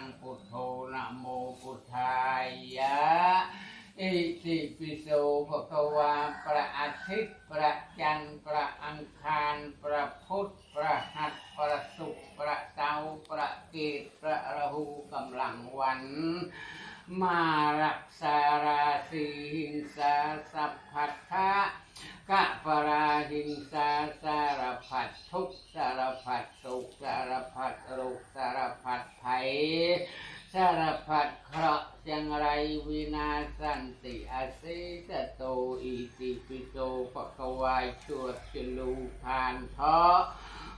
งพุทโธนะโมพุทธายะอิติปิโสภะคะวาพระอาทิตย์พระจันทร์พระอังคารพระพุธพระหัสพระศุกร์พระเสาร์พระเกตพระราหูกำลังวัน มารักษาราศีหิงสาสัพพัทธะกะปราหิงสาสารพัดทุกสารพัดสุขสารพัดโรคสารพัดภัยสารพัดเคราะห์จังไรวินาสันติอาศิสโตอิติปิโสปะกวายชวดชลูพานทาะ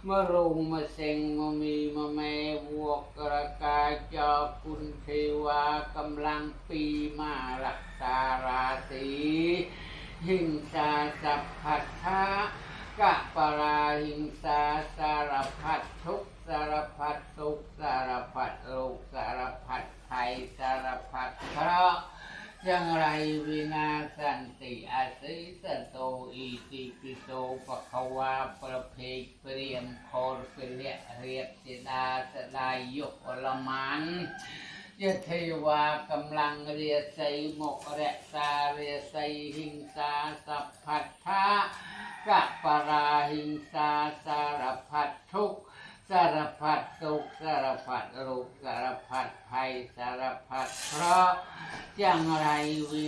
มะรุงมะเซงมะมีมะแมวัวกระกา จอคุณเทวากำลังปีมารักษาราศีหิงสาสัพพัทธะกะปราหิงสาสารพัดทุกสารพัดสุขสารพัดโลกสารพัดภัยสารพัดเคราะห์ จังไรวินาสันติอาศิสโตอิติปิโสปะคะวาประเพกเปรียมโครเปเลียเรียบสิดาสดายยกอลมันยะเทวากำลังเรียใสหมกแรกสาเรียใสหิงสาสัพพัทธะกะปราหิงสาสารพัดทุกข สารพัดสุขสารพัดโรคสารพัดภัยสารพัดเพราะจังไรวิ